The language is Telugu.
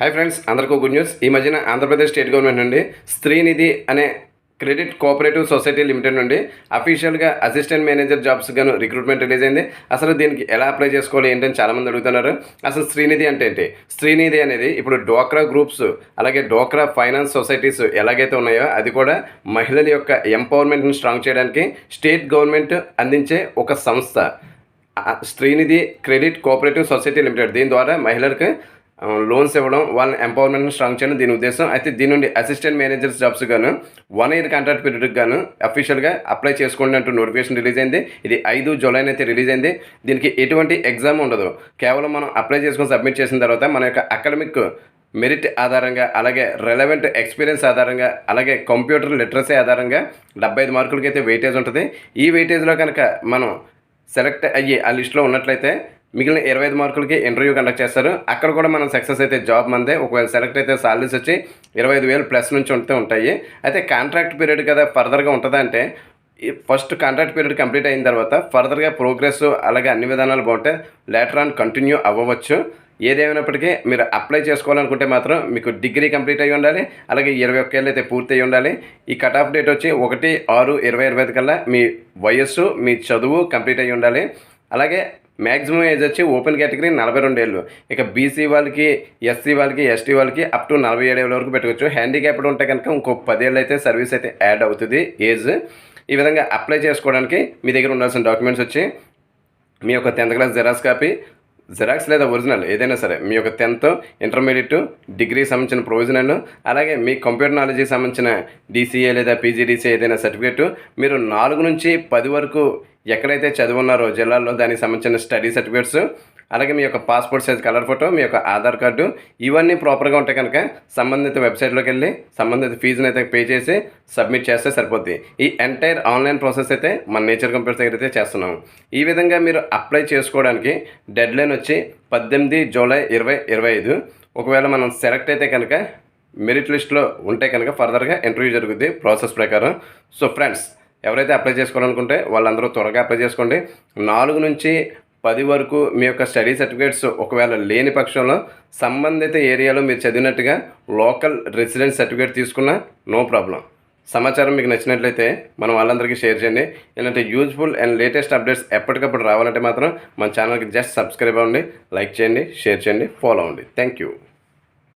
హాయ్ ఫ్రెండ్స్ అందరికీ గుడ్ న్యూస్ ఈ మధ్యన ఆంధ్రప్రదేశ్ స్టేట్ గవర్నమెంట్ నుండి స్త్రీనిధి అనే క్రెడిట్ కోఆపరేటివ్ సొసైటీ లిమిటెడ్ నుండి అఫీషియల్గా అసిస్టెంట్ మేనేజర్ జాబ్స్ గాను రిక్రూట్మెంట్ రిలీజ్ అయింది. అసలు దీనికి ఎలా అప్లై చేసుకోవాలి ఏంటని చాలామంది అడుగుతున్నారు. అసలు శ్రీనిధి అంటే ఏంటి? శ్రీనిధి అనేది ఇప్పుడు డోక్రా గ్రూప్స్ అలాగే డోక్రా ఫైనాన్స్ సొసైటీస్ ఎలాగైతే ఉన్నాయో అది కూడా మహిళల యొక్క ఎంపవర్మెంట్ని స్ట్రాంగ్ చేయడానికి స్టేట్ గవర్నమెంట్ అందించే ఒక సంస్థ. Srinidhi credit cooperative society limited. దీని ద్వారా మహిళలకు లోన్స్ ఇవ్వడం వాళ్ళని ఎంపవర్మెంట్ని స్ట్రాంగ్ చేయడం దీని ఉద్దేశం. అయితే దీని నుండి అసిస్టెంట్ మేనేజర్స్ జాబ్స్ గాను వన్ ఇయర్ కాంట్రాక్ట్ పీరియడ్కి గాను అఫీషియల్గా అప్లై చేసుకోండి అంటూ నోటిఫికేషన్ రిలీజ్ అయింది. ఇది ఐదు జూలై అయితే రిలీజ్ అయింది. దీనికి ఎటువంటి ఎగ్జామ్ ఉండదు. కేవలం మనం అప్లై చేసుకొని సబ్మిట్ చేసిన తర్వాత మన యొక్క అకాడమిక్ మెరిట్ ఆధారంగా అలాగే రెలవెంట్ ఎక్స్పీరియన్స్ ఆధారంగా అలాగే కంప్యూటర్ లిటరసీ ఆధారంగా డెబ్బై ఐదు మార్కులకి అయితే వెయిటేజ్ ఉంటుంది. ఈ వెయిటేజ్లో కనుక మనం సెలెక్ట్ అయ్యి ఆ లిస్ట్లో ఉన్నట్లయితే మిగిలిన ఇరవై ఐదు మార్కులకి ఇంటర్వ్యూ కండక్ట్ చేస్తారు. అక్కడ కూడా మనం సక్సెస్ అయితే జాబ్ మందే. ఒకవేళ సెలెక్ట్ అయితే సాలరీస్ వచ్చి ఇరవై ఐదు వేలు ప్లస్ నుంచి ఉంటే ఉంటాయి. అయితే కాంట్రాక్ట్ పీరియడ్ కదా ఫర్దర్గా ఉంటుందా అంటే ఈ ఫస్ట్ కాంట్రాక్ట్ పీరియడ్ కంప్లీట్ అయిన తర్వాత ఫర్దర్గా ప్రోగ్రెస్ అలాగే అన్ని విధానాలు బాగుంటే లేటర్ ఆన్ కంటిన్యూ అవ్వవచ్చు. ఏదేమైనప్పటికీ మీరు అప్లై చేసుకోవాలనుకుంటే మాత్రం మీకు డిగ్రీ కంప్లీట్ అయ్యి ఉండాలి. అలాగే ఇరవై ఒక్క ఏళ్ళు అయితే పూర్తి అయ్యి ఉండాలి. ఈ కట్ ఆఫ్ డేట్ వచ్చి ఒకటి ఆరు ఇరవై ఇరవై ఐదు కల్లా మీ వయస్సు మీ చదువు కంప్లీట్ అయ్యి ఉండాలి. అలాగే మ్యాక్సిమం ఏజ్ వచ్చి ఓపెన్ కేటగిరీ నలభై రెండు ఏళ్ళు. ఇక బీసీ వాళ్ళకి ఎస్సీ వాళ్ళకి ఎస్టీ వాళ్ళకి అప్ టు నలభై ఏడు ఏళ్ళ వరకు పెట్టుకోవచ్చు. హ్యాండిక్యాప్డ్ ఉంటే కనుక ఇంకో పదేళ్ళు అయితే సర్వీస్ అయితే యాడ్ అవుతుంది ఏజ్. ఈ విధంగా అప్లై చేసుకోవడానికి మీ దగ్గర ఉండాల్సిన డాక్యుమెంట్స్ వచ్చి మీ యొక్క tenth class xerox copy xerox లేదా ఒరిజినల్ ఏదైనా సరే మీ యొక్క టెన్త్ ఇంటర్మీడియట్ డిగ్రీ సంబంధించిన ప్రొవిజనల్ అలాగే మీ కంప్యూటర్ నాలెడ్జ్కి సంబంధించిన డీసీఏ లేదా పీజీడీసీ ఏదైనా సర్టిఫికేట్ మీరు నాలుగు నుంచి పది వరకు ఎక్కడైతే చదువున్నారో జిల్లాల్లో దానికి సంబంధించిన స్టడీ సర్టిఫికేట్స్ అలాగే మీ యొక్క పాస్పోర్ట్ సైజ్ కలర్ ఫోటో మీ యొక్క ఆధార్ కార్డు ఇవన్నీ ప్రాపర్గా ఉంటే కనుక సంబంధిత వెబ్సైట్లోకి వెళ్ళి సంబంధిత ఫీజుని అయితే పే చేసి సబ్మిట్ చేస్తే సరిపోద్ది. ఈ ఎంటైర్ ఆన్లైన్ ప్రాసెస్ అయితే మన నేచర్ కంప్యూటర్స్ దగ్గర అయితే చేస్తున్నాం. ఈ విధంగా మీరు అప్లై చేసుకోవడానికి డెడ్ లైన్ వచ్చి పద్దెనిమిది జూలై ఇరవై ఇరవై ఐదు. ఒకవేళ మనం సెలెక్ట్ అయితే కనుక మెరిట్ లిస్ట్లో ఉంటే కనుక ఫర్దర్గా ఇంటర్వ్యూ జరుగుద్ది ప్రాసెస్ ప్రకారం. సో ఫ్రెండ్స్ ఎవరైతే అప్లై చేసుకోవాలనుకుంటే వాళ్ళందరూ త్వరగా అప్లై చేసుకోండి. నాలుగు నుంచి పది వరకు మీ యొక్క స్టడీ సర్టిఫికేట్స్ ఒకవేళ లేని పక్షంలో సంబంధిత ఏరియాలో మీరు చదివినట్టుగా లోకల్ రెసిడెన్స్ సర్టిఫికేట్ తీసుకున్నా నో ప్రాబ్లం సమాచారం మీకు నచ్చినట్లయితే మనం వాళ్ళందరికీ షేర్ చేయండి. ఇలాంటి యూజ్ఫుల్ అండ్ లేటెస్ట్ అప్డేట్స్ ఎప్పటికప్పుడు రావాలంటే మాత్రం మన ఛానల్కి జస్ట్ సబ్స్క్రైబ్ అవ్వండి లైక్ చేయండి షేర్ చేయండి ఫాలో అవ్వండి. Thank you